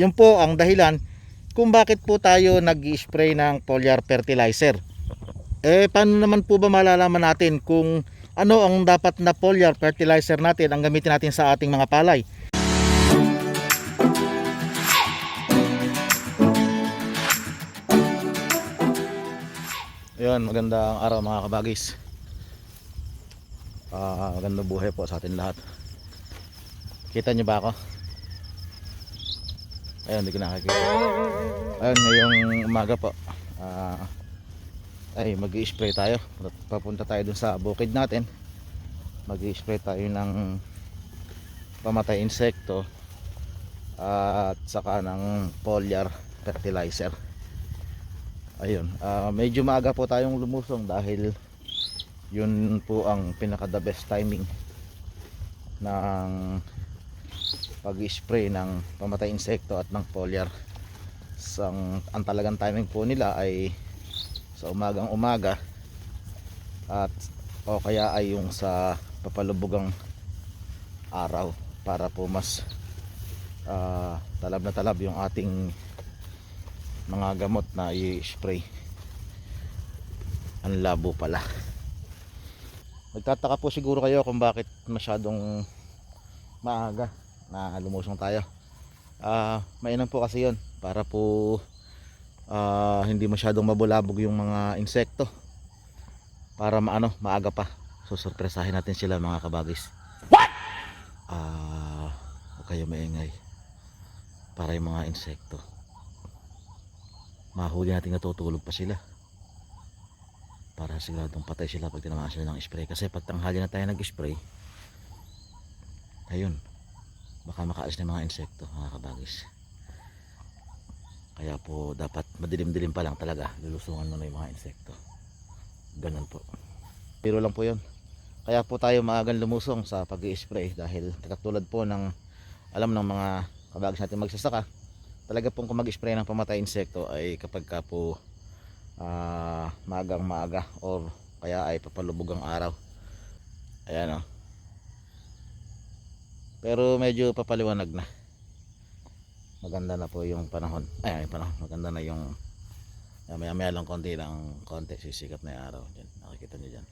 Yun po ang dahilan kung bakit po tayo nag-spray ng foliar fertilizer. Eh paano naman po ba malalaman natin kung ano ang dapat na foliar fertilizer natin ang gamitin natin sa ating mga palay? Ayun, magandang araw mga kabagis. Ah, magandang buhay po sa atin lahat. Kita niyo ba ako? Ayun, hindi ko nakakita. Ayun, ngayong umaga po. Ah, ay, mag-i-spray tayo. Papunta tayo dun sa bukid natin. Mag-i-spray tayo ng pamatay insekto at saka ng foliar fertilizer. Ayun, ah, medyo maaga po tayong lumusong dahil yun po ang pinaka the best timing ng pag-spray ng pamatay insekto at ng foliar. Sang ang talagang timing po nila ay sa umagang umaga at o kaya ay yung sa papalubugang araw para po mas ah, talab na talab yung ating mga gamot na i-spray. Ang labo pala. Nagtataka po siguro kayo kung bakit masyadong maaga na lumusong tayo. Ah mainam po kasi yon para po ah, hindi masyadong mabulabog yung mga insekto para maano maaga pa. Susurpresahin natin sila mga kabagis. What? Ah huwag kayo maingay para yung mga insekto mahuli natin natutulog pa sila. Para siguradong patay sila pag tinamaan sila ng spray. Kasi pag tanghali na tayo nag-spray ayun baka makaalis yung mga insekto mga kabagis. Kaya po dapat madilim-dilim pa lang talaga. Lulusungan mo na yung mga insekto. Ganun po. Pero lang po yun. Kaya po tayo maagang lumusong sa pag spray dahil katulad po ng alam ng mga kabagis natin magsasaka talaga pong kung mag-spray ng pamatay insekto ay kapag ka po ah, maagang maaga or kaya ay papalubog ang araw. Ayan o pero medyo papaliwanag na. Maganda na po yung panahon. Ay yung panahon. Maganda na yung ah, maya maya lang konti lang konti sisikat na yung araw dyan. nakikita nyo dyan.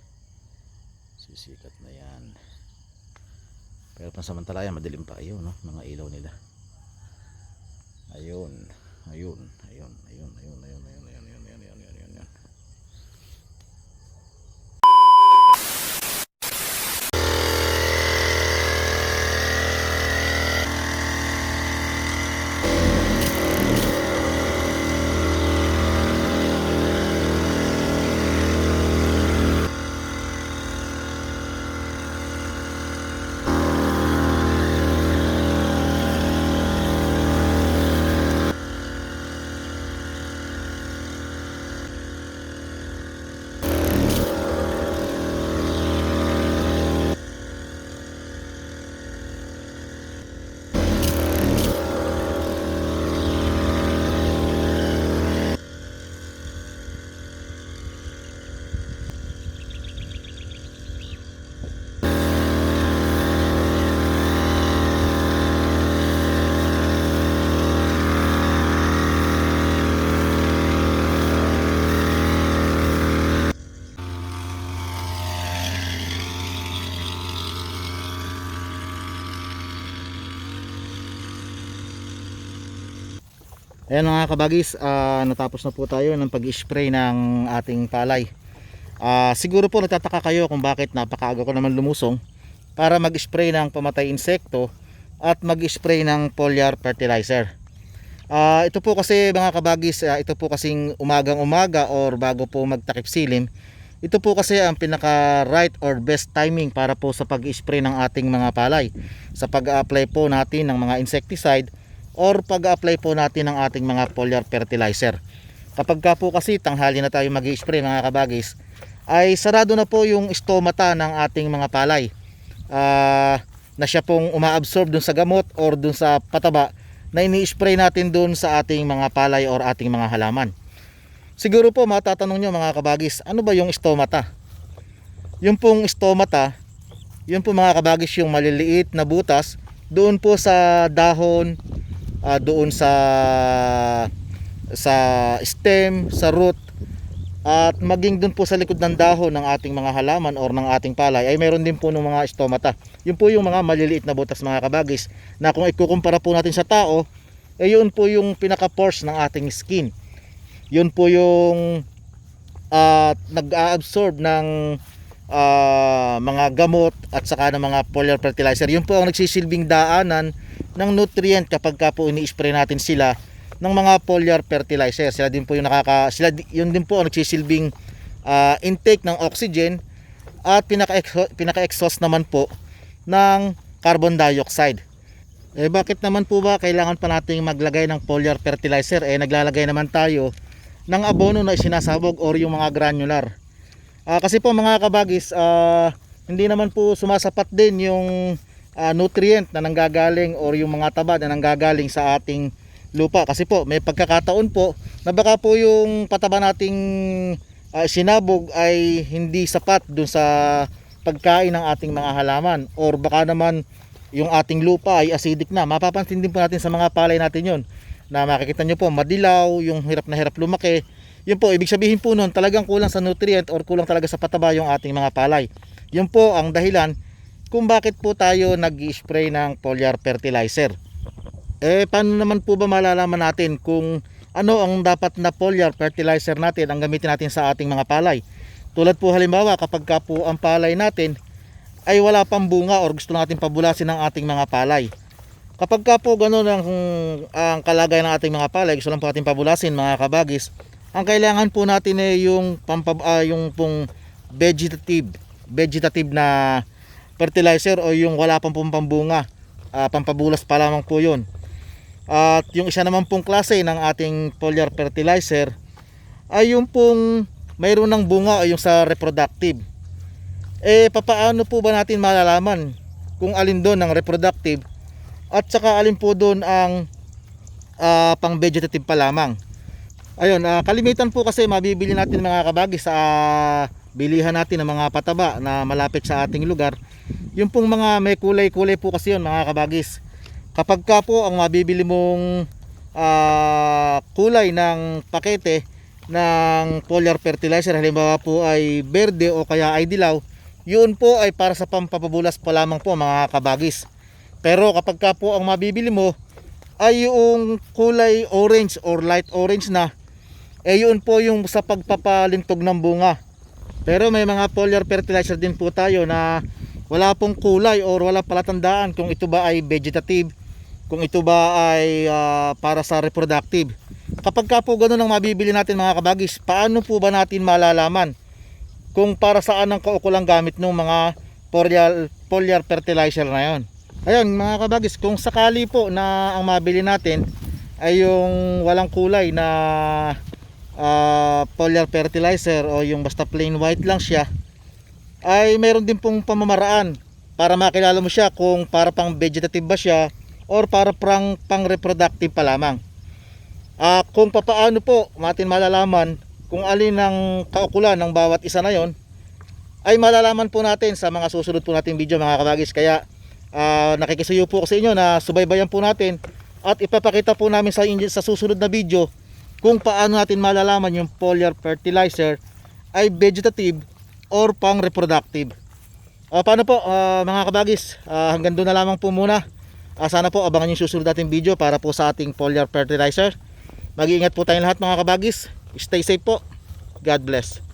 Sisikat na yan. Pero pansamantala yan madilim pa. Ayun no? Mga ilaw nila. Ayun ayun ayun ayun ayun ayun. Ayan mga kabagis, ah, natapos na po tayo ng pag-spray ng ating palay. Ah, siguro po nagtataka kayo kung bakit napakaaga ko naman lumusong para mag-spray ng pamatay insekto at mag-spray ng foliar fertilizer. Ah, ito po kasi mga kabagis, ah, ito po kasing umagang umaga or bago po magtakip silim. Ito po kasi ang pinaka right or best timing para po sa pag-spray ng ating mga palay. Sa pag-apply po natin ng mga insecticide or pag-apply po natin ng ating mga foliar fertilizer. Kapag ka po kasi tanghali na tayo mag-spray mga kabagis, ay sarado na po yung stomata ng ating mga palay. Ah, na siya pong umaabsorb dun sa gamot or dun sa pataba na ini-spray natin dun sa ating mga palay or ating mga halaman. Siguro po matatanong nyo mga kabagis, ano ba yung stomata? Yung pong stomata, yun po mga kabagis yung maliliit na butas doon po sa dahon ah, doon sa sa stem, sa root at maging doon po sa likod ng dahon ng ating mga halaman or ng ating palay ay meron din po ng mga stomata. Yun po yung mga maliliit na butas mga kabagis na kung ikukumpara po natin sa tao, eh yun po yung pinaka-pores ng ating skin. Yun po yung ah, nag-absorb ng ah, mga gamot at saka ng mga foliar fertilizer. Yun po ang nagsisilbing daanan ng nutrient kapag ka po ini-spray natin sila ng mga foliar fertilizer. Sila din po yung nakaka sila yun din po ang nagsisilbing ah, intake ng oxygen at pinaka pinaka-exhaust naman po ng carbon dioxide. Eh bakit naman po ba kailangan pa nating maglagay ng foliar fertilizer? Eh naglalagay naman tayo ng abono na isinasabog or yung mga granular. Ah, kasi po mga kabagis, ah, hindi naman po sumasapat din yung ah, nutrient na nanggagaling or yung mga taba na nanggagaling sa ating lupa. Kasi po may pagkakataon po na baka po yung pataba nating ah, sinabog ay hindi sapat dun sa pagkain ng ating mga halaman or baka naman yung ating lupa ay acidic na. Mapapansin din po natin sa mga palay natin yon na makikita nyo po madilaw, yung hirap na hirap lumaki. Yun po, ibig sabihin po nun talagang kulang sa nutrient or kulang talaga sa pataba yung ating mga palay. Yun po ang dahilan kung bakit po tayo nag-spray ng foliar fertilizer. Eh paano naman po ba malalaman natin kung ano ang dapat na foliar fertilizer natin ang gamitin natin sa ating mga palay? Tulad po halimbawa kapag ka po ang palay natin ay wala pang bunga or gusto natin pabulasin ng ating mga palay. Kapag ka po gano'n ang, ang kalagay ng ating mga palay, gusto lang po natin pabulasin mga kabagis, ang kailangan po natin ay yung, pampab, ah, yung pong vegetative, vegetative na fertilizer o yung wala pang pong pambunga, ah, pampabulas pa lamang po yun. At yung isa naman pong klase ng ating foliar fertilizer ay yung pong mayroon ng bunga o yung sa reproductive. Eh papaano po ba natin malalaman kung alin doon ang reproductive at saka alin po doon ang ah, pang vegetative pa lamang. Ayun, ah, kalimitan po kasi mabibili natin mga kabagi sa ah, bilihan natin ng mga pataba na malapit sa ating lugar. Yung pong mga may kulay-kulay po kasi yun mga kabagis. Kapag ka po ang mabibili mong ah, kulay ng pakete ng foliar fertilizer halimbawa po ay berde o kaya ay dilaw yun po ay para sa pampapabulas pa lamang po mga kabagis pero kapag ka po ang mabibili mo ay yung kulay orange or light orange na eh yun po yung sa pagpapalintog ng bunga. Pero may mga foliar fertilizer din po tayo na wala pong kulay or wala palatandaan kung ito ba ay vegetative kung ito ba ay ah, para sa reproductive. Kapag ka po ganun ang mabibili natin mga kabagis paano po ba natin malalaman kung para saan ang kaukulang gamit ng mga foliar, foliar fertilizer na yon ayun mga kabagis kung sakali po na ang mabili natin ay yung walang kulay na ah, foliar fertilizer o yung basta plain white lang siya ay meron din pong pamamaraan para makilala mo siya kung para pang vegetative ba siya or para pang pang reproductive pa lamang. Ah, kung papaano po natin malalaman kung alin ang kaukulan ng bawat isa na yon ay malalaman po natin sa mga susunod po nating video mga kabagis kaya ah, nakikisuyo po ko sa inyo na subaybayan po natin at ipapakita po namin sa sa susunod na video kung paano natin malalaman yung foliar fertilizer ay vegetative or pang reproductive. Ah, paano po ah, mga kabagis Ah, hanggang doon na lamang po muna. Ah, sana po abangan yung susunod nating video para po sa ating foliar fertilizer. Mag-iingat po tayong lahat mga kabagis. Stay safe po. God bless.